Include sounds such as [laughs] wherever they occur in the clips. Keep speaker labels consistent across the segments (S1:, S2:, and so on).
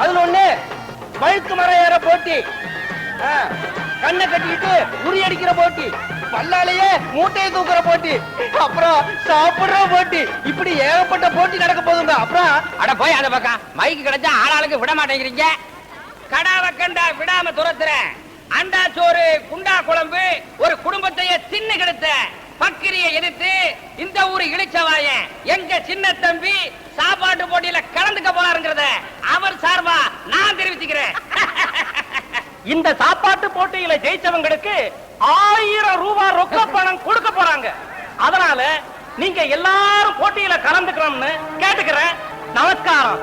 S1: அதுல ஒண்ணு வழுக்கு மரம் ஏற போட்டி. கண்ணை கட்டிக்கிட்டு உரி அடிக்கிற போட்டி. பல்லாலேயே மூட்டையை தூக்குற போட்டி. அப்புறம் சாப்பிடுற போட்டி. இப்படி ஏகப்பட்ட போட்டி நடக்க போதுங்க அப்புறம்
S2: அட போய் அதை பக்கம் மைக்கு கிடைச்சா ஆளாளுக்கு விட மாட்டேங்கிறீங்க. கடாவை கண்டா விடாம துரத்துறேன் அண்டா சோறு குண்டா குழம்பு ஒரு குடும்பத்தையே தின்னு கெடுத்த பக்கிரிய எதிர்த்து இந்த ஊரு இழிச்சவாயன் எங்க சின்ன தம்பி சாப்பாட்டு போட்டியில கலந்துக்க போறாருங்கிறத அவர் சார்பா நான் தெரிவிச்சுக்கிறேன்.
S1: இந்த சாப்பாட்டு போட்டியில ஜெயிச்சவங்களுக்கு ஆயிரம் ரூபாய் ரொக்க பணம் கொடுக்க போறாங்க. அதனால நீங்க எல்லாரும் போட்டியில கலந்துக்கணும்னு கேட்டுக்கிறேன். நமஸ்காரம்.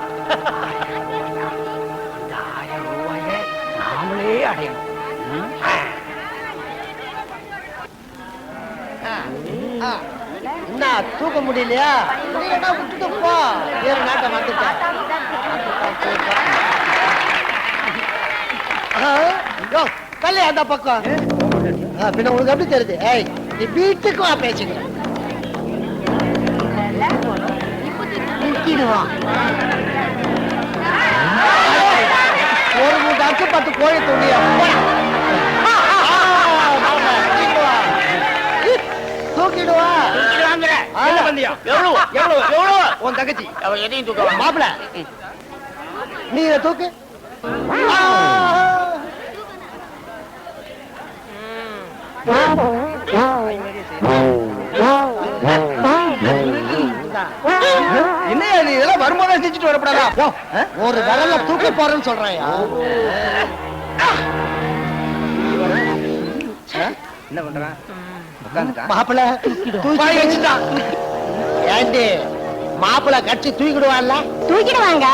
S1: நாமளே அடையணும். தூக்க முடியலையா? விட்டுட்டு போ. வேறு நாட்டை வந்துட்டேன் கல்லை அந்த பக்கம். பின்ன உங்களுக்கு எப்படி தெரியுது? ஏய் நீ வீட்டுக்கு வா பேசிக்கிறேன் ஒரு மூணு அச்சு பத்து கோழி துணியா. தூக்கிடுவா? எவ்வளவு எவ்வளவு எவ்வளவு? உன் தங்கச்சி.
S2: அவ எதையும் தூக்க
S1: மாப்பிள. நீ தூக்கு ஆ. என்னையா நீ இதெல்லாம் வரும்போதே செஞ்சுட்டு வரப்படாதா? ஒரு விரல தூக்க போறேன்னு சொல்றேன் என்ன பண்றான்? மாப்பிள தூக்கி வச்சுட்டான் ஏண்டி மாப்பிள கட்சி தூக்கிடுவான்ல?
S3: தூக்கிடுவாங்க.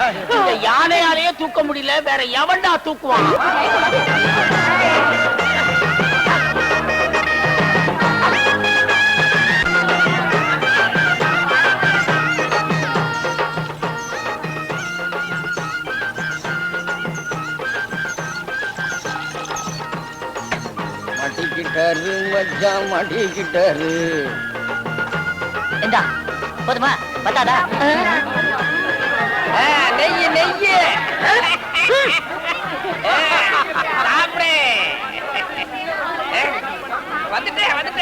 S2: இந்த யானையாலேயே தூக்க முடியல வேற எவன்டா தூக்குவான்?
S1: மாட்டிக்கிட்டாரு மச்சான் மாட்டிக்கிட்டாரு
S3: போதுமா? பத்தாதா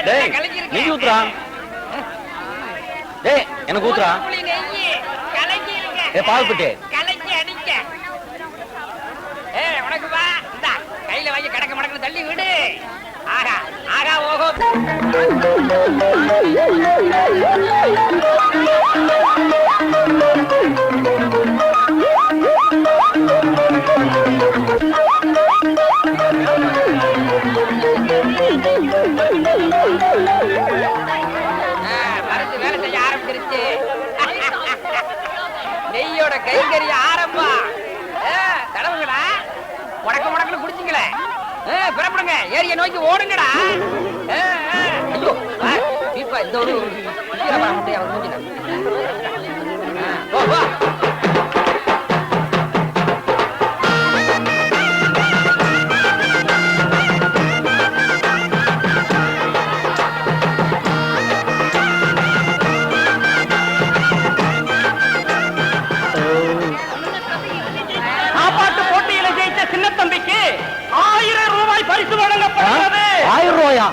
S4: டேய், நெய் ஊத்துறா. டேய் எனக்கு ஊத்துறா.
S2: இருக்கேன்
S4: ஏய், பால்பட்டு.
S2: கலக்கி அடிக்க ஏய் உனக்கு வா. இந்தா கையில வாங்கி கடக்க மடக்கு தள்ளி விடு. ஆகா ஆகா ஓஹோ. ஆ, [laughs] நெய்யோட கைங்கறி ஆரம்பம் தடவுங்களா? முடக்க முடக்கல குடிச்சிங்களே. புறப்படுங்க. ஏரிய நோக்கி ஓடுங்கடா. ஐயோ இப்ப இந்த ஒரு கீரை
S1: ரூபாயா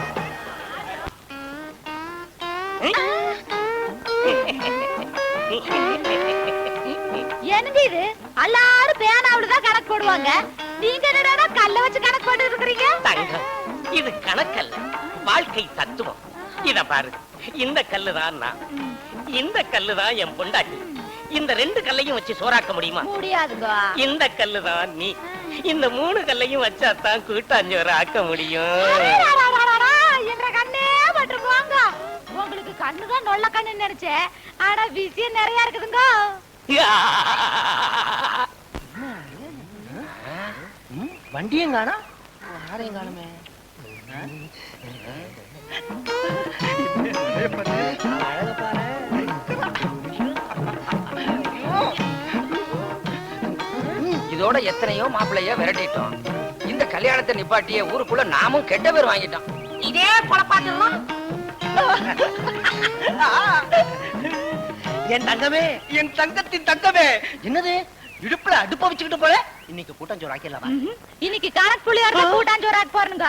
S3: என்னது இது? எல்லாரும் பேனாவில தான் கணக்கு போடுவாங்க. நீங்க என்னடா கல்ல வச்சு கணக்கு போட்டு இருக்கிறீங்க
S5: தங்கம் இது கணக்கல்ல வாழ்க்கை தத்துவம். இத பாரு இந்த கல்லுதான் நான். இந்த கல்லுதான் என் பொண்டாட்டி. இந்த ரெண்டு கல்லையும் வச்சு சோறாக்க முடியுமா?
S3: முடியாதுங்க.
S5: இந்த கல்லுதான் நீ. இந்த மூணு கல்லையும் வச்சாதான் கூட்டாஞ்சோறு ஆக்க முடியும்
S3: அடடடடடா, என்ற கண்ணே பட்டு போங்க உங்களுக்கு கண்ணுதான் நொல்ல கண்ணு நினைச்சேன் ஆனா விஷயம் நிறைய இருக்குதுங்க.
S1: வண்டியும் காணா
S6: யாரையும் காணுமே
S2: இதோட எத்தனையோ மாப்பிள்ளைய விரட்டிட்டோம். இந்த கல்யாணத்தை நிப்பாட்டிய ஊருக்குள்ள நாமும் கெட்ட பேர் வாங்கிட்டோம். இதே குழப்பாத்திரம்
S6: என் தங்கமே. என் தங்கத்தின் தங்கமே. என்னது? இடுப்புல அடுப்ப வச்சுக்கிட்டு போல இன்னைக்கு கூட்டம் சோறு ஆக்கிடலாமா.
S3: இன்னைக்கு கணக்கு புள்ளியாருக்க கூட்டாஞ்சோறாக்கு போறனுங்க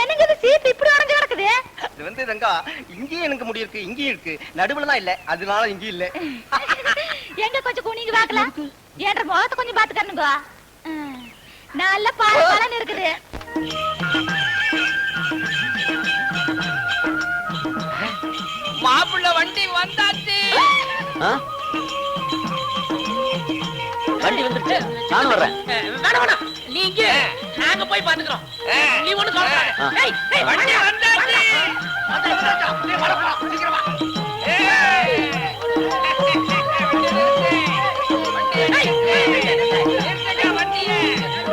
S3: என்னங்க இது? சீப்பு இப்படி உடஞ்சு கிடக்குது?
S6: இது வந்து தங்கா இங்கேயும் எனக்கு முடி இருக்கு இங்கேயும் இருக்கு. நடுவுல தான் இல்ல அதனால இங்கேயும் இல்ல.
S3: எங்க கொஞ்சம் குனிங்க பாக்கலாம் என்ற முகத்தை கொஞ்சம் பாத்துக்கணுங்க நல்ல பால பலன் இருக்குது.
S2: மாப்பிள்ள வண்டி வந்தாச்சு
S5: வண்டி வந்துருச்சு நானும் வர்றேன் வேணாம் வேணாம் நீங்க நாங்க போய் பாத்துக்கிறோம் நீ ஒண்ணு சொல்ல
S2: வண்டி வந்தாச்சு.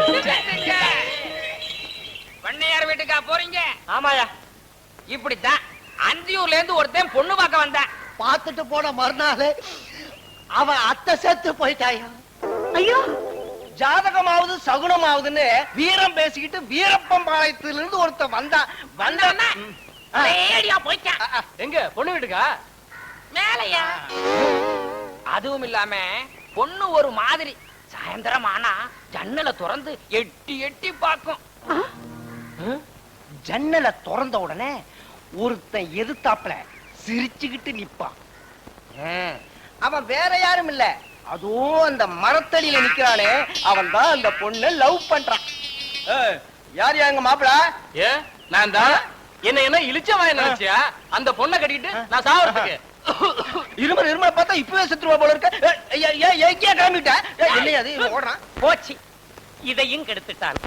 S2: நிறுத்துங்க. பண்ணையார் வீட்டுக்கா போறீங்க
S5: ஆமாயா
S2: இப்படித்தான் அந்தியூர்ல இருந்து ஒருத்தன் பொண்ணு பார்க்க வந்தான்.
S6: பார்த்துட்டு போன மறுநாள் அவன் அத்தை சேர்த்து போயிட்டாயா?
S3: ஐயோ!
S6: ஜாதகமாவது சகுனமாவதுன்னு வீரம் பேசிக்கிட்டு வீரப்பம் பாளையத்துல இருந்து ஒருத்தன் வந்தான். வந்தவன
S5: ஏடியா போயிட்டான்.
S6: எங்க பொண்ணு வீட்டுக்கா?
S2: மேலையா? அதுவும் இல்லாம பொண்ணு ஒரு மாதிரி சாயந்தரம் ஆனா ஜன்னலை திறந்து எட்டி எட்டி பார்க்கும்.
S6: ஜன்னலை திறந்த உடனே ஒருத்தன் எதிர்த்தாப்புல சிரிச்சுக்கிட்டு நிப்பான். அவன் வேற யாரும் இல்ல. அதுவும் அந்த மரத்தடியில நிக்கிறானே அவன் தான் அந்த பொண்ணை லவ் பண்றான். யார் யாங்க மாப்பிள?
S7: ஏ நான் தான் என்ன என்ன இழிச்சவன் நினைச்சியா? அந்த பொண்ணை கட்டிட்டு நான் சாவறதுக்கு.
S6: இருமல் இருமல் பார்த்தா இப்பவே செத்துருவா போல இருக்க. ஏய், ஏய், ஏய், ஏய், எங்கேயா கிளம்பிட்ட? ஏய், என்னையா அது ஓடுறான்.
S5: போச்சு. இதையும் கெடுத்துட்டான்.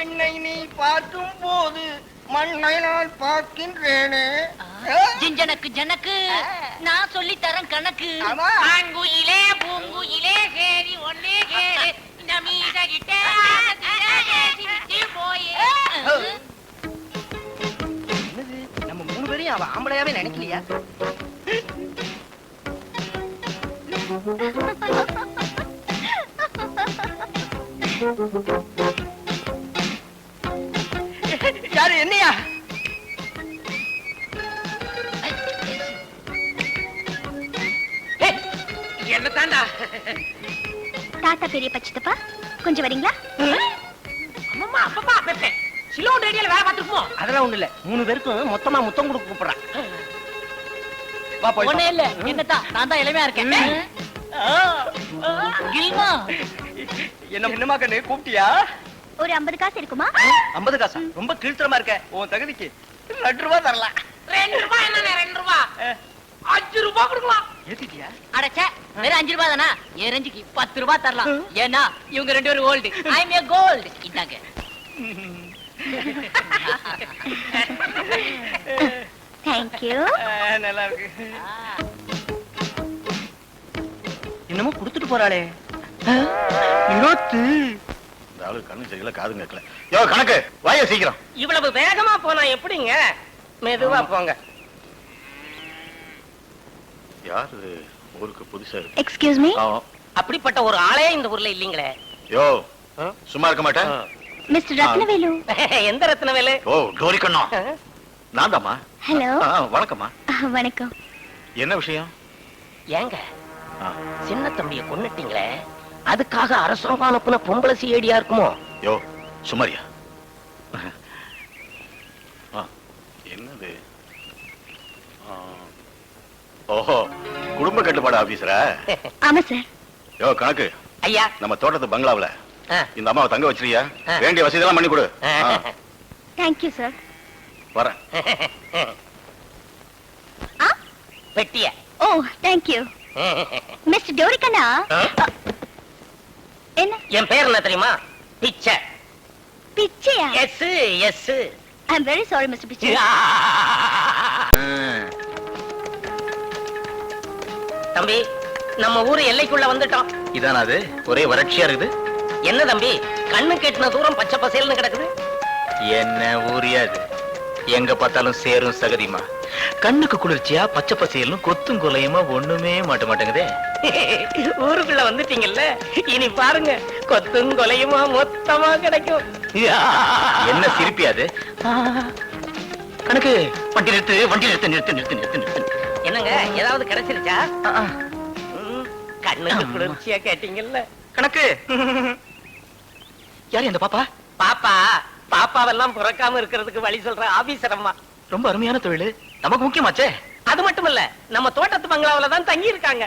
S6: என்னை நீ பார்க்கும் போது மண்ணை நான் பார்க்கின்றேனே
S8: ஜிஞ்சனக்கு ஜனக்கு நான் சொல்லி தரேன் கணக்கு.
S6: ஆமா.
S8: ஆண்குயிலே பூங்குயிலே சேரி ஒன்னே கேளு
S6: நம்ம மூணு பேரையும் அவ ஆம்பளையாவே நினைக்கலையா? யாரு என்னையா?
S5: என்ன தாண்டா?
S3: தாத்தா பெரிய பச்சத்தப்பா கொஞ்சம் வரீங்களா?
S5: அம்மா அப்பப்பா பெப்பே. சிலோன் ரேடியோல வேலை பார்த்துருப்போம்
S6: அதெல்லாம் ஒண்ணு இல்ல. மூணு பேருக்கும் மொத்தமா முத்தம் கொடுக்க கூப்பிடுறான். வா போய்
S8: ஒண்ணே இல்ல. என்னத்தான் நான் தான் இளமையா இருக்கேன். கில்மா.
S6: என்ன என்னமா கண்ணு? கூப்பிட்டியா?
S3: ஒரு ஐம்பது காசு இருக்குமா?
S6: ஐம்பது காசா? ரொம்ப கீழ்த்தரமா இருக்க. உன் தகுதிக்கு ரெண்டு ரூபா தரலாம்.
S5: ரெண்டு ரூபாய் என்ன ரெண்டு ரூபாய் அஞ்சு ரூபாய் கொடுக்கலாம்.
S6: ஏத்திட்டியா?
S8: அடச்சே வெறும் அஞ்சு ரூபாய் தானா? என் ரஞ்சிக்கு பத்து ரூபாய் தரலாம். ஏன்னா இவங்க ரெண்டு பேரும் old I am a gold இந்தாங்க.
S3: தேங்க்யூ
S6: நல்லா இருக்கு. என்னமோ கொடுத்துட்டு போறாளே. இருபத்து.
S9: இந்த ஆளு கண்ணு சரியில்லை காதும் கேட்கல. யோ கணக்கு வாய சீக்கிரம்.
S5: இவ்வளவு வேகமா போனா எப்படிங்க? மெதுவா போங்க.
S9: யார் இது ஊருக்கு புதுசா இருக்கு?
S3: Excuse me.
S5: அப்படிப்பட்ட ஒரு ஆளே இந்த ஊர்ல இல்லீங்களே.
S9: யோ சும்மா இருக்க மாட்டேன்.
S3: மிஸ்டர் ரத்னவேலு. [laughs]
S5: எந்த ரத்னவேலு?
S9: ஓ கௌரி கண்ணா. நான் தாம்மா
S3: ஹலோ
S9: வணக்கம்மா.
S3: வணக்கம்.
S9: என்ன விஷயம்?
S5: ஏங்க சின்ன தம்பிய கொன்னுட்டீங்களே. அதுக்காக அரசாங்கம் அனுப்புன பொம்பளை சிஐடியா இருக்குமோ?
S9: யோ சுமாரியா ஆ, என்னது ஆ, ஓஹோ குடும்ப கட்டுப்பாடு ஆபீசரா? [laughs]
S3: ஆமா சார்.
S9: யோ கணக்கு.
S5: ஐயா.
S9: நம்ம தோட்டத்து பங்களாவுல. இந்த அம்மாவை தங்க வச்சிருக்கியா. வேண்டிய வசதி எல்லாம் பண்ணி கொடு.
S3: தேங்க்யூ சார்
S9: வரேன்.
S5: பெட்டிய.
S3: ஓ தேங்க்யூ மிஸ்டர் டோரிக்கண்ணா
S5: ஆ?
S3: என்ன?
S5: என் பேர் என்ன தெரியுமா? பிச்சை.
S3: பிச்சையா?
S5: Yes yes.
S3: I am very sorry mister Pichai
S5: தம்பி நம்ம ஊரு எல்லைக்குள்ள வந்துட்டோம்.
S10: இதானா அது ஒரே வறட்சியா இருக்குது?
S5: என்ன தம்பி கண்ணு கெட்டின தூரம் பச்சை பசேல்னு கிடக்குது?
S10: என்ன ஊரியா எங்க பார்த்தாலும் சேரும் சகதிமா கண்ணுக்கு குளிர்ச்சியா பச்சை பசையிலும் கொத்தும் கொலையுமா ஒண்ணுமே மாட்ட மாட்டேங்குதே. [laughs]
S5: ஊருக்குள்ள வந்துட்டீங்கல்ல இனி பாருங்க கொத்தும் கொலையுமா மொத்தமா கிடைக்கும்.
S10: என்ன சிரிப்பியா அது? கணக்கு வண்டி நிறுத்து வண்டி நிறுத்து நிறுத்து நிறுத்து நிறுத்து நிறுத்து.
S5: என்னங்க? ஏதாவது கிடைச்சிருச்சா? கண்ணுக்கு குளிர்ச்சியா கேட்டீங்கல்ல.
S10: கணக்கு. யாரு அந்த பாப்பா?
S5: பாப்பா பாப்பாவெல்லாம் பிறக்காம இருக்கிறதுக்கு வழி சொல்ற ஆபீசர் அம்மா.
S10: ரொம்ப அருமையான தொழில். நமக்கு முக்கியமாச்சே?
S5: அது மட்டும் இல்ல நம்ம தோட்டத்து பங்களாவில தான் தங்கி இருக்காங்க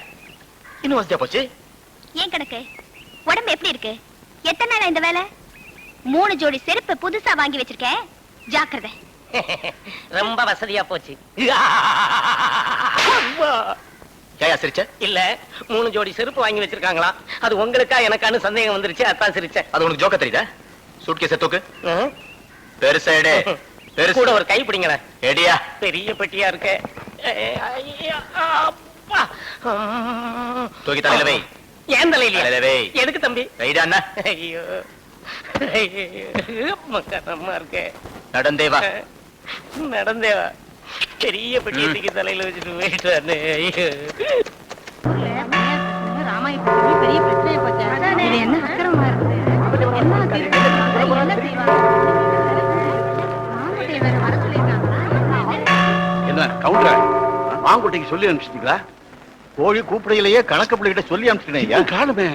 S10: இன்னும் வசதியா போச்சு?
S3: ஏன் கணக்கு? உடம்பு எப்படி இருக்கு? எத்தனை நாளா இந்த வேலை? மூணு ஜோடி செருப்பு புதுசா வாங்கி வச்சிருக்கேன். ஜாக்கிரதை. [laughs]
S5: ரொம்ப வசதியா போச்சு. [laughs]
S10: ஏயா சிரிச்ச?
S5: இல்ல மூணு ஜோடி செருப்பு வாங்கி வச்சிருக்காங்களா? அது உங்களுக்கா எனக்கானு சந்தேகம் வந்துருச்சு அதான் சிரிச்சேன்
S10: அது உனக்கு ஜோக்க தெரியுதா? சூட்கேஸ தூக்கு. பெருசா எடு பெருசு.
S5: கூட ஒரு கை பிடிங்களேன்.
S10: எடியா.
S5: பெரிய பெட்டியா இருக்கு. ஐயா, அப்பா.
S10: தூக்கி தலையில வை.
S5: ஏன் தலையில
S10: தலையில வை.
S5: எதுக்கு தம்பி?
S10: ரைடா அண்ணா.
S5: ஐயோ. ஐயோ, மக்கரமா இருக்கே.
S10: நடந்தே வா.
S5: நடந்தே வா. பெரிய பெட்டியை
S10: ம்.
S5: தூக்கி தலையில வச்சுட்டு போயிட்டானே. ஐயோ.
S3: பெரிய பிரச்சனை போச்சு இது என்ன அக்கிரமா இருக்கு என்ன செய்வாங்க?
S9: என்ன கவுண்டர் மாங்குட்டைக்கு சொல்லி அனுப்பிச்சிட்டீங்களா?
S10: கோழி கூப்பிடையிலேயே கணக்கு பிள்ளைகிட்ட சொல்லி அனுப்பிச்சிட்டேன்
S9: காணுமே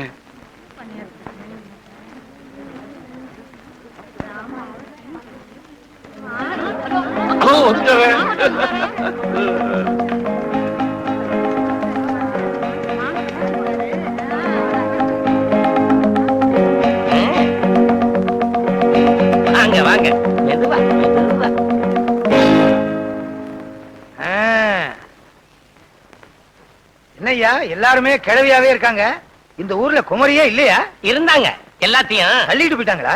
S11: எல்லாருமே கிழவியாவே இருக்காங்க. இந்த ஊர்ல குமரியே இல்லையா?
S5: இருந்தாங்க. எல்லாத்தையும்
S11: தள்ளிட்டு போயிட்டாங்களா?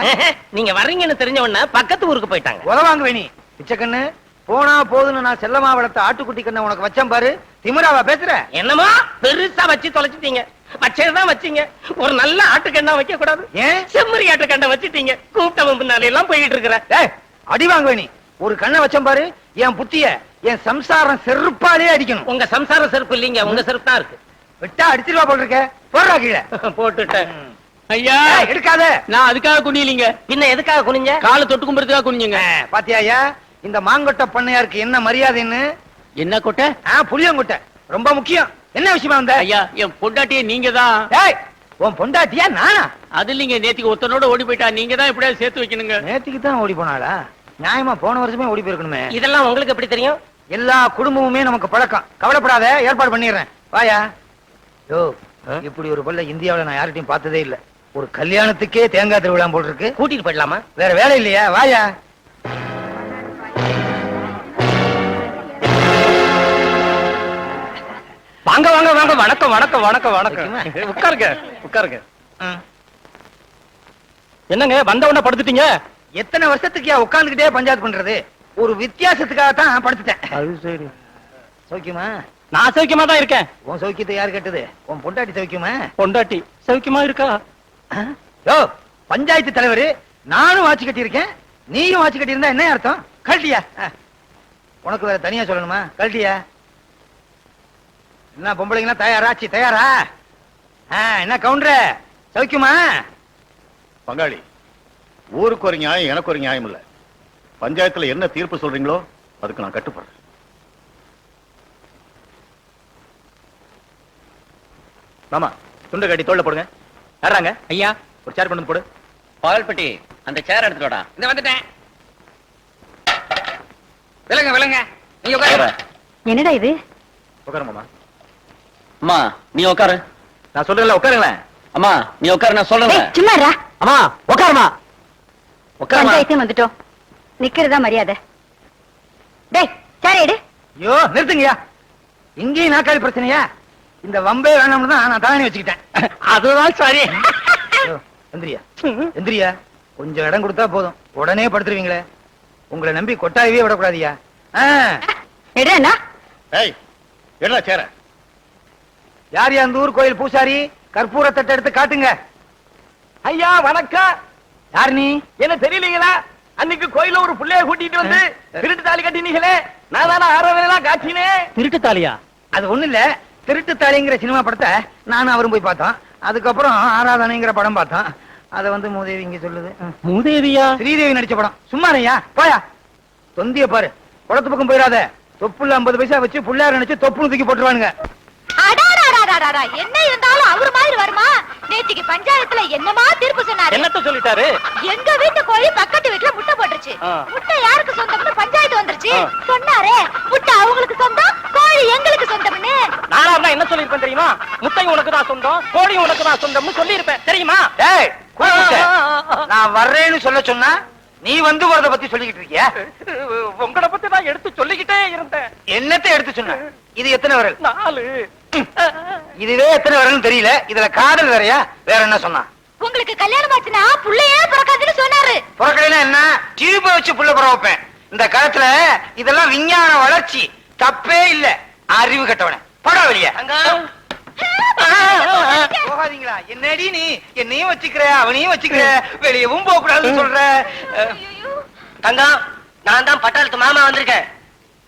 S5: நீங்க வர்றீங்கன்னு தெரிஞ்ச உடனே பக்கத்து ஊருக்கு போயிட்டாங்க.
S11: உதவாங்க வேணி. பிச்சைக்கண்ணு போனா போதுன்னு நான் செல்லமா வளர்த்த ஆட்டுக்குட்டி கண்ணை உனக்கு வச்சேன் பாரு. திமிராவா பேசுற?
S5: என்னமோ பெருசா வச்சு தொலைச்சிட்டீங்க. வச்சதுதான் வச்சீங்க. ஒரு நல்ல ஆட்டுக்கண்ணா வைக்க கூடாது
S11: ஏன்?
S5: செம்மறி ஆட்டுக்கண்ணை வச்சிட்டீங்க. கூப்பிட்டவன் பின்னாலே எல்லாம் போயிட்டு இருக்கிற.
S11: அடி வாங்க வேணி. ஒரு கண்ணை வச்சேன் பாரு. என் புத்திய என் சம்சாரம் செருப்பாலே அடிக்கணும்.
S5: உங்க சம்சார செருப்பு இல்லீங்க உங்க செருப்பு தான் இருக்கு.
S11: விட்டா அடிச்சிருவா போல் இருக்க போடுறா கீழே. [laughs]
S5: போட்டுட்டேன்.
S7: ஐயா
S11: எடுக்காத.
S7: நான் அதுக்காக குனியலீங்க.
S5: பின்ன எதுக்காக குனிஞ்ச?
S7: காலை தொட்டு கும்பிடுறதுக்காக குனிஞ்சுங்க.
S11: பாத்தியா ஐயா? இந்த மாங்கொட்டை பண்ணையாருக்கு என்ன மரியாதைன்னு?
S7: என்ன கொட்டை?
S11: ஆ புளியங்கொட்டை. ரொம்ப முக்கியம். என்ன விஷயமா வந்த?
S7: ஐயா என் பொண்டாட்டியே நீங்க தான்
S11: ஏய் உன் பொண்டாட்டியா நானா?
S7: அது இல்லைங்க நேத்திக்கு ஒருத்தனோட ஓடி போயிட்டா. நீங்க தான் எப்படியாவது சேர்த்து வைக்கணுங்க.
S11: நேத்திக்கு தான் ஓடி போனாளா? நியாயமா போன வருஷமே ஓடி போயிருக்கணுமே.
S5: இதெல்லாம் உங்களுக்கு எப்படி தெரியும்?
S11: எல்லா குடும்பமுமே நமக்கு பழக்கம். கவலைப்படாத ஏற்பாடு பண்ணிடுறேன். வாயா. யோ இப்படி ஒரு பல்ல இந்தியாவுல நான் யார்கிட்டயும் பார்த்ததே இல்ல. ஒரு கல்யாணத்துக்கே தேங்காய் திருவிழா போல் இருக்கு
S5: கூட்டிட்டு போயிடலாமா?
S11: வேற வேலை இல்லையா? வாயா.
S7: வாங்க வாங்க வாங்க. வணக்கம் வணக்கம் வணக்கம் வணக்கம். உட்காருங்க உட்காருங்க. என்னங்க வந்த உடனே படுத்துட்டீங்க?
S11: எத்தனை வருஷத்துக்கு உட்காந்துக்கிட்டே பஞ்சாயத்து பண்றது? ஒரு வித்தியாசத்துக்காக தான் படுத்துட்டேன்.
S7: அது சரி.
S11: சௌக்கியமா?
S7: நான் சௌக்கியமா தான் இருக்கேன்.
S11: உன் சௌக்கியத்தை யார் கேட்டது? உன் பொண்டாட்டி சௌக்கியமா?
S7: பொண்டாட்டி சௌக்கியமா இருக்கா?
S11: யோ பஞ்சாயத்து தலைவர் நானும் வாட்சி கட்டியிருக்கேன். நீயும் வாட்சி கட்டியிருந்தா என்ன அர்த்தம்? கழட்டியா? ஆ. உனக்கு வேற தனியா சொல்லணுமா? கழட்டியா? என்ன பொம்பளைங்களா தயாராச்சு தயாரா? ஆ, என்ன கவுண்டர? சௌக்கியமா?
S10: பங்காளி ஊருக்கு ஒரு நியாயம் எனக்கு ஒரு நியாயம் இல்ல. பஞ்சாயத்துல என்ன தீர்ப்பு சொல்றீங்களோ அதுக்கு நான் கட்டுப்படுறேன். மாமா துண்டை கட்டி தோல்ல போடுங்க. யாராங்க
S7: ஐயா.
S10: ஒரு சேர் கொண்டு வந்து போடு.
S2: பால்பட்டி அந்த சேர் எடுத்துடா இந்த வந்துட்டேன். விலங்க விலங்க. நீங்க உட்காருங்க.
S3: என்னடா இது?
S10: உட்காரு மாமா.
S2: அம்மா நீ உட்காரு.
S10: நான் சொல்றேன்ல உட்காருங்களேன்.
S2: அம்மா நீ உட்காரு நான் சொல்றேன்.
S3: சும்மாரா
S11: அம்மா உட்காருமா
S2: உட்காருமா
S3: பஞ்சாயத்து வந்துட்டோம். நிக்கிறதா மரியாதை. டேய் சார் எடு.
S11: ஐயோ நிறுத்துங்கய்யா. இங்கேயும் நாக்காளி பிரச்சனையா? இந்த வம்பே வேணாம்னு தான் நான் தானே வச்சுக்கிட்டேன்.
S12: அதுதான் சரி.
S11: எந்திரியா. எந்திரியா. கொஞ்சம் இடம் கொடுத்தா போதும். உடனே படுத்துருவீங்களே. உங்களை நம்பி கொட்டாயவே விடக்கூடாதியா?
S3: என்ன
S9: சேர.
S11: யார் யா அந்த ஊர் கோயில் பூசாரி? கற்பூர தட்டை எடுத்து காட்டுங்க.
S12: ஐயா வணக்கம்.
S11: யார் நீ?
S12: என்ன தெரியலீங்களா? அன்னைக்கு கோயில ஒரு புள்ளைய கூட்டிட்டு வந்து திருட்டு தாலி கட்டினீங்களே. நான் தானே ஆறவேலாம் காட்டினேன்.
S7: திருட்டு தாலியா?
S11: அது ஒண்ணு இல்ல. திருட்டு தாலிங்கிற சினிமா படத்தை நானும் அவரும் போய் பார்த்தோம். அதுக்கப்புறம் ஆராதனைங்கிற படம் பார்த்தோம். அத வந்து மூதேவி இங்க சொல்லுது.
S7: மூதேவியா?
S11: ஸ்ரீதேவி நடிச்ச படம். சும்மா ஐயா போயா. தொந்திய பாரு. குளத்து பக்கம் போயிடாத. தொப்புல ஐம்பது பைசா வச்சு புள்ளையார் நினைச்சு தொப்புன்னு தூக்கி போட்டுருவானுங்க.
S3: அடாடாடாடாடா என்ன இருந்தாலும் அவர் மாதிரி வருமா? நேத்திக்கு பஞ்சாயத்துல என்னமா தீர்ப்பு சொன்னாரு?
S12: என்னத்த சொல்லிட்டாரு?
S3: எங்க வீட்டு கோழி பக்கத்து வீட்டுல முட்டை போட்டுருச்சு. முட்டை யாருக்கு சொந்தம்னு பஞ்சாயத்து வந்துருச்சு. சொன்னாரே முட்டை அவங்களுக்கு சொந்தம் கோழி எங்களுக்கு சொந்தம்னு.
S12: நானா இருந்தா என்ன சொல்லிருப்பேன் தெரியுமா? முட்டையும் உனக்கு தான் சொந்தம் கோழியும் உனக்கு தான் சொந்தம்னு சொல்லியிருப்பேன். தெரியுமா?
S11: டேய். நான் வர்றேன்னு சொல்ல சொன்னா நீ வந்து வரத பத்தி சொல்லிக்கிட்டு இருக்கியா?
S12: உங்களை பத்தி தான் எடுத்து சொல்லிக்கிட்டே இருந்தேன்.
S11: என்னத்தை எடுத்து சொன்ன? இது எத்தனை விரல்?
S12: நாலு.
S11: இதுவே எத்தனை விரல்னு தெரியல. இதுல காதல் வேறயா? வேற என்ன சொன்னா?
S3: உங்களுக்கு கல்யாணம் ஆச்சுன்னா புள்ளையே பிறக்காதுன்னு சொன்னாரு.
S11: பிறக்கலைன்னா என்ன? டியூப வச்சு புள்ள பிற வைப்பேன். இந்த காலத்துல இதெல்லாம் விஞ்ஞான வளர்ச்சி. தப்பே இல்ல. அறிவு கட்டவன. பட வெளிய. போகாதீங்களா? என்னடி நீ? என்னையும் வச்சுக்கிற அவனையும் வச்சுக்கிற. வெளியவும் போக கூடாதுன்னு சொல்ற
S12: தங்கம் நான் தான் பட்டாளத்து மாமா வந்திருக்கேன்.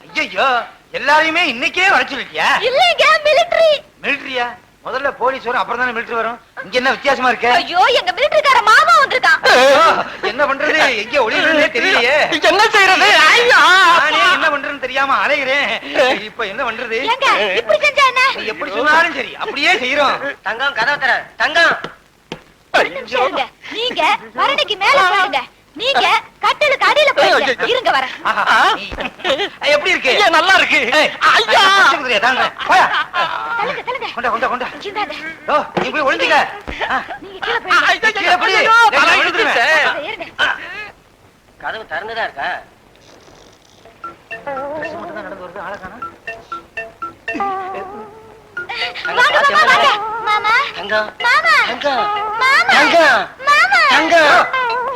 S11: ஐயோ எல்லாரையுமே இன்னைக்கே வர சொல்லிட்டியா?
S3: இல்லைங்க மிலிட்டரி
S11: மிலிட்டரியா முதல்ல போலீஸ் வரும் அப்புறம் தானே மிலிட்டரி வரும்? இங்க என்ன வித்தியாசமா இருக்க?
S3: ஐயோ எங்க மிலிட்டரிக்கார மாமா வந்திருக்கான்.
S11: என்ன பண்றது? எங்க ஒளியிலே [laughs] தெரியலையே.
S12: என்ன செய்யறது? ஐயா!
S11: நானே என்ன பண்றேன்னு தெரியாம அலைகிறேன் இப்ப என்ன பண்றது?
S3: ஏங்க இப்படி செஞ்சா என்ன?
S11: எப்படி சொன்னாலும் சரி அப்படியே செய்யறோம்.
S12: தங்கம் கதவை தர தங்கம்.
S3: நீங்க வரணிக்கு மேல போயிடுங்க நீங்க கட்டிலுக்கு அடியில போயிடுங்க இருங்க
S11: ஏய், எப்படி இருக்கு?
S12: ஐயா, நல்லா இருக்கு. ஐயா.
S11: குதிரையா, தாங்க. போயா. கொண்டா கொண்டா கொண்டா. ஓ நீ போய் ஒளிஞ்சுக்க ஆ,
S3: நீங்க கீழே
S11: கீழே பிடி.
S12: ஐயோ, தலை
S11: விழுந்துருவேன்.
S12: இடிச்சிருச்சு.
S3: இருங்க
S12: கதவு இருக்கா?
S11: மட்டும் தான் நடந்து வருது, ஆளை.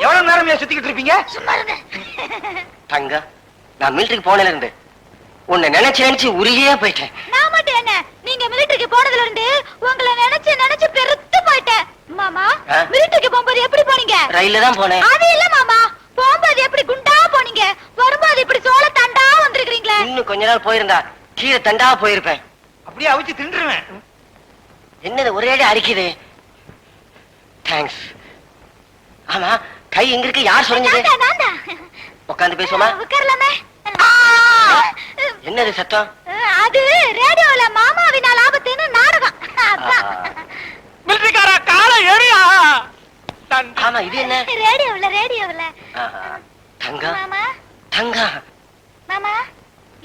S11: எவ்வளவு நேரம் சுத்திக்கிட்டு இருப்பீங்க?
S12: தங்கம் நான் மிலிட்டரிக்கு போனதுல இருந்து உன்னை நினைச்சு நினைச்சு உருகியே போயிட்டேன்.
S3: நான் மட்டும் என்ன? நீங்க மிலிட்டரிக்கு போனதுல இருந்து உங்களை நினைச்சு நினைச்சு பெருத்து போயிட்டேன். மாமா? மிலிட்டரிக்கு போகும்போது எப்படி போனீங்க?
S12: ரயில்ல தான் போனேன்.
S3: அது இல்ல மாமா. போகும்போது எப்படி குண்டா போனீங்க? வரும்போது இப்படி சோள தண்டா வந்திருக்கீங்களே
S12: இன்னும் கொஞ்ச நாள் போயிருந்தா கீழே தண்டா போயிருப்பேன்.
S11: அப்படியே அவிச்சு தின்றுவேன்.
S12: என்னது ஒரே அடி அரிக்குது தேங்க்ஸ் ஆமா கை எங்க இருக்கு? யார்
S3: தான்.
S12: உட்காந்து பேசுவோமா?
S3: உட்காரலாமே
S12: என்னது சத்தம்?
S3: அது ரேடியோல மாமாவினால் ஆபத்துன்னு நாடகம்.
S12: மிலிட்டரிக்காரா கால ஏறியா ஆமா இது என்ன?
S3: ரேடியோல ரேடியோல.
S12: ஆஹா. தங்கம்
S3: மாமா?
S12: தங்கம்
S3: மாமா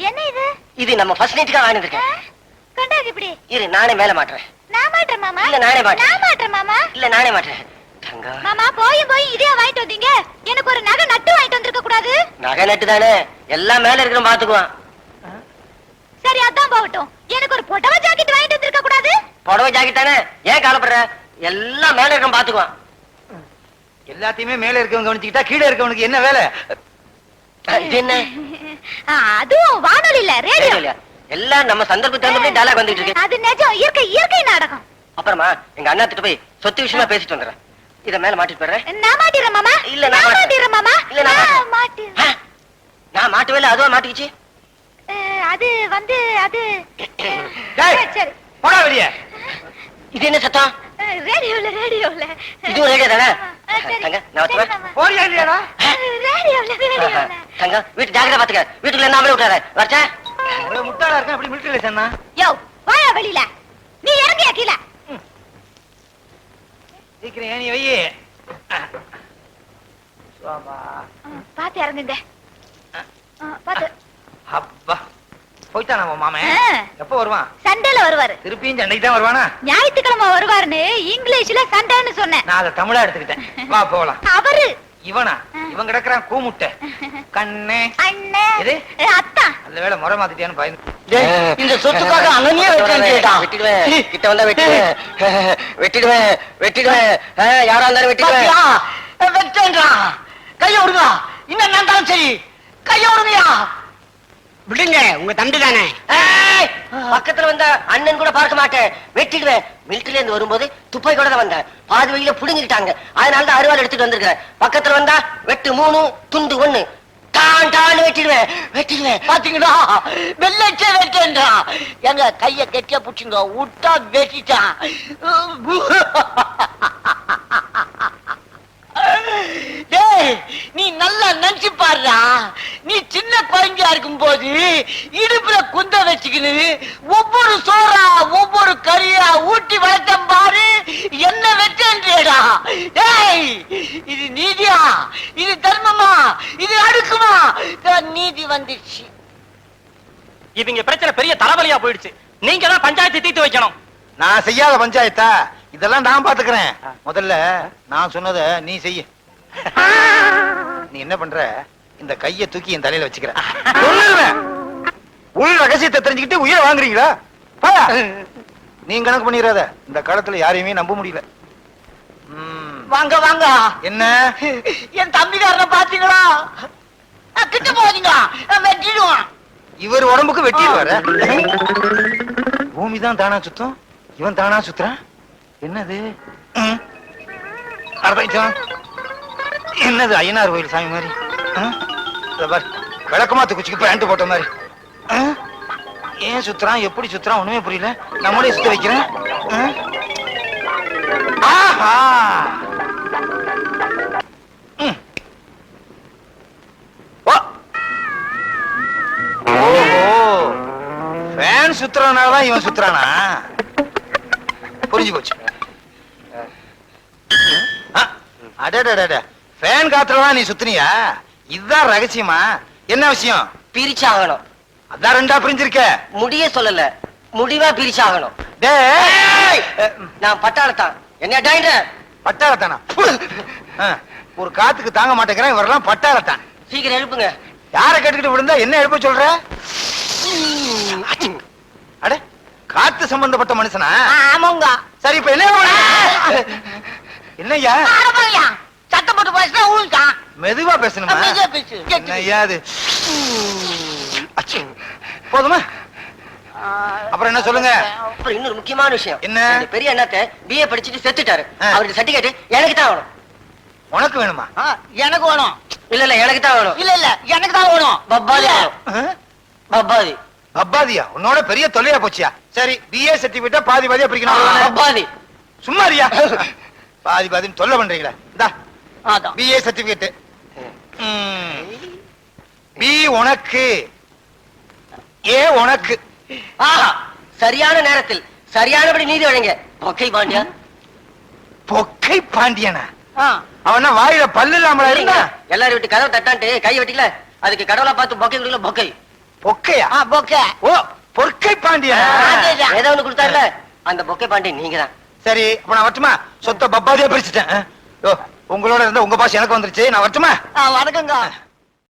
S3: என்ன இது?
S12: இது நம்ம ஃபர்ஸ்ட் நைட்டுக்கா வாங்கி
S3: ஆ?
S12: இருக்கேன்
S3: கொண்டாங்க இப்படி.
S12: இரு நானே மேல மாட்டுறேன்.
S3: நான் மாட்டேன் மாமா.
S12: இல்ல, நானே மாட்டேன்.
S3: நான் மாட்டேன் மாமா.
S12: இல்ல நானே மாட்டுறேன். தங்கம்
S3: மாமா போயும் போய் இதே வாங்கிட்டு வந்தீங்க? எனக்கு ஒரு நகை நட்டு வாங்கிட்டு வந்திருக்க கூடாது.
S12: நகை நட்டு தானே? எல்லாம் மேல இருக்கிற பாத்துக்குவான்.
S3: சரி அதான் போகட்டும். எனக்கு ஒரு புடவை ஜாக்கெட் வாங்கிட்டு வந்திருக்க கூடாது.
S12: புடவை ஜாக்கெட் தானே? ஏன் கவலைப்படுற? எல்லாம் மேல இருக்கிற பாத்துக்குவான்.
S11: எல்லாத்தையுமே மேல இருக்கவங்க கவனிச்சுக்கிட்டா கீழே இருக்கவனுக்கு என்ன வேலை?
S12: இது என்ன?
S3: அதுவும் வானொலி இல்ல ரேடியோ.
S12: ரேடியோ இல்லையா? எல்லாம் நம்ம சந்தர்ப்பத்தை தகுந்த டயலாக் வந்துட்டு இருக்கு.
S3: அது நிஜம் இயற்கை இயற்கை நாடகம்.
S12: அப்புறமா எங்க அண்ணா திட்ட போய் சொத்து விஷயமா பேசிட்டு வந்துடுறேன். இத மேல மாட்டிட்டு போயிடுறேன்.
S3: நான் மாட்டிடுறேன் மாமா.
S12: இல்ல, நான்.
S3: மாட்டிடுறேன் மாமா.
S12: இல்ல, நான் ஆ, நான் மாட்டவே இல்ல அதுவா மாட்டிக்கிச்சு?
S3: அது வந்து அது [coughs]
S11: டேய்,
S3: சரி,
S11: போடா வெளியே.
S12: இது என்ன சத்தம்?
S3: ரேடியோல ரேடியோல.
S12: இதுவும் ரேடியோ தானே. தங்க நான் வச்சுவேன்.
S11: போறியா இல்லையாடா?
S3: ரேடியோல ரேடியோல.
S12: தங்க வீட்டு ஜாக்கிரதை பாத்துக்க. வீட்டுக்குள்ள நாமளே விட்டுறாரு வரச்சா
S11: இவ்வளவு முட்டாளா இருக்கேன் அப்படி மிலிட்டரியில சொன்னா
S3: யோ வாயா வெளியில. நீ இறங்கியா கீழே?
S11: சீக்கிரம் ஏனி வையே சுவாபா
S3: அஹ், பாத்து இறங்குங்க. அஹ், பாத்து.
S11: அப்பா. போயிட்டான் நம்ம மாமன்?
S3: அஹ்,
S11: எப்ப வருவான்?
S3: சண்டையில வருவாரு.
S11: திருப்பியும் சண்டைக்கு தான் வருவானா?
S3: ஞாயிற்றுக்கிழமை வருவாருன்னு இங்கிலீஷ்ல சண்டைன்னு சொன்னேன்.
S11: நான் அதை தமிழா எடுத்துக்கிட்டேன். வா போகலாம்
S3: அவரு.
S12: இவனா? இவன் கிடக்குறான் கூமுட்டை. கண்ணே.
S3: அத்தா.
S12: நல்ல வேளை முறை மாத்திட்டியான்னு பயந்து
S13: இந்த சொத்துக்காக அங்கேயே
S12: வெட்டிடுவேன். கிட்ட வந்தா வெட்டிடுவேன். வெட்டிடுவேன் வெட்டிடுவேன். யாரா இருந்தாலும் வெட்டிடுவேன்.
S13: வெட்டேன்றா கைய விடுங்க இன்னும் நடந்தாலும் சரி. கைய விடுங்கயா
S12: விடுங்க உங்க தம்பி தானே. பக்கத்துல வந்த அண்ணன் கூட பார்க்க மாட்டேன். வெட்டிடுவேன். மிலிட்டரில இருந்து வரும்போது துப்பாக்கி கூட தான் வந்தேன். பாதி வழியில புடுங்கிட்டாங்க அதனால தான் அருவாள் எடுத்துட்டு வந்திருக்கேன் பக்கத்துல வந்தா வெட்டு மூணு துண்டு ஒண்ணு. தான் தான் வெட்டிடுவேன். வெட்டிடுவேன்.
S13: பாத்தீங்களா? வெள்ளச்சே வெட்டேன்றா. எங்க கைய கெட்டியா புடிச்சுங்க. விட்டா வெட்டிட்டான் டேய் நீ நல்லா நினைச்சு பாருடா. நீ சின்ன குழந்தையா இருக்கும் போது இடுப்புல குந்த வச்சுக்கின்னு ஒவ்வொரு சோறா ஒவ்வொரு கறியா ஊட்டி வளர்த்தம் பாரு. என்ன வெட்டேன்றேடா டேய் இது நீதியா? இது தர்மமா? இது அடுக்குமா? நீதி வந்துச்சு
S7: இவங்க பிரச்சனை பெரிய தலைவலியா போயிடுச்சு. நீங்க தான் பஞ்சாயத்து தீர்த்து வைக்கணும்.
S11: நான் செய்யாத பஞ்சாயத்தா? இதெல்லாம் நான் பாத்துக்கிறேன். முதல்ல நான் சொன்னத நீ செய்ய. [laughs] நீ என்ன பண்ற? இந்த கைய தூக்கி என் தலையில வச்சுக்கிற. உள் ரகசியத்தை தெரிஞ்சுக்கிட்டு உயிரை வாங்குறீங்களா. நீ கணக்கு பண்ணிடாத. இந்த காலத்துல யாரையுமே நம்ப முடியல.
S13: வாங்க வாங்க.
S11: என்ன?
S13: என் தம்பிக்காரனை பாத்தீங்களா? கிட்ட போதீங்க வெட்டிடுவான்.
S11: இவர் உடம்புக்கு வெட்டிடுவார. பூமி தான் தானா சுத்தம்? இவன் தானா சுத்துறான்? என்னது. அர்த்தம் என்னது ஐயனார் கோயில் சாமி மாதிரி? ஆ? விளக்கமாத்து குச்சிக்கு பேண்ட் போட்ட மாதிரி. ஏன் சுத்துறான்? எப்படி சுத்துறான்? ஒண்ணுமே புரியல. நம்மளே சுத்த வைக்கிறேன். ஆ? ஆஹா! ஓ! ஃபேன் சுத்துறதுனால இவன் சுத்துறானா? புரிஞ்சு போச்சு. ஆ, ஃபேன் காத்துல தான் நீ சுத்துனியா? இதுதான் ரகசியமா? என்ன விஷயம்?
S12: பிரிச்சாகணும்.
S11: அதான் ரெண்டா பிரிஞ்சிருக்க.
S12: முடிய சொல்லல. முடிவா பிரிச்சாகணும்.
S11: டேய்!
S12: நான் பட்டாளத்தான். என்ன டாயின்ற
S11: பட்டாளத்தானா? ஒரு காத்துக்கு தாங்க மாட்டேங்கிறேன். இவரெல்லாம் பட்டாளத்தான்.
S12: சீக்கிரம் எழுப்புங்க.
S11: யார கேட்டுக்கிட்டு விழுந்தா என்ன எழுப்ப சொல்ற? அட காத்து சம்பந்தப்பட்ட மனுஷனா?
S13: ஆமாங்க.
S11: சரி இப்ப என்ன? பண்ண?
S13: சத்தம் போட்டு பேசினா ஊழ்தான்
S11: மெதுவா பேசணுமா?
S13: மெதுவா பேசு.
S11: என்னய்யா அது அச்சு. போதுமா? அப்புறம் என்ன சொல்லுங்க?
S12: அப்புறம் இன்னொரு முக்கியமான விஷயம்.
S11: என்ன?
S12: பெரிய அண்ணாத்த பிஏ படிச்சுட்டு செத்துட்டாரு. அவருக்கு சர்டிபிகேட் எனக்கு தான் வேணும்.
S11: உனக்கு வேணுமா?
S13: எனக்கு வேணும்.
S12: இல்ல இல்ல எனக்கு தான் வேணும்.
S13: இல்ல இல்ல எனக்கு தான் வேணும்.
S12: பப்பாதி? பப்பாதி
S11: அப்பாதியா உன்னோட பெரிய தொல்லையா போச்சியா? சரி பிஏ சர்டிபிகேட்டா பாதி பாதியா பிரிக்கணும்.
S12: பப்பாதி
S11: சும்மா இருயா பாதி பாதின்னு தொல்லை பண்றீங்களா. இந்தா.
S13: அதான்.
S11: பிஏ சர்டிபிகேட் பி உனக்கு. ஏ உனக்கு.
S12: ஆஹா சரியான நேரத்தில் சரியானபடி நீதி வழங்க. பொக்கை பாண்டியா?
S11: பொக்கை பாண்டியனா. அவன வாயில பல்லு இல்லாமலா இருந்தா?
S12: எல்லாரும் விட்டு கதவை தட்டான்ட்டு கை வெட்டிக்கல. அதுக்கு கடவுளா பார்த்து பொக்கை கொடுக்கல பொக்கை
S11: பொக்கையா?
S13: ஆ, பொக்கை.
S11: ஓ பொற்கை பாண்டியனா?
S13: அதேதான்.
S12: ஏதோ ஒண்ணு கொடுத்தாருல. அந்த பொக்கை பாண்டி நீங்க தான்
S11: சரி அப்ப நான் வரட்டுமா? சொத்த பப்பாதியா பிரிச்சுட்டேன். உங்களோட இருந்த உங்க பாஸ் எனக்கு வந்துருச்சு. நான் வரட்டுமா?
S13: வணக்கங்க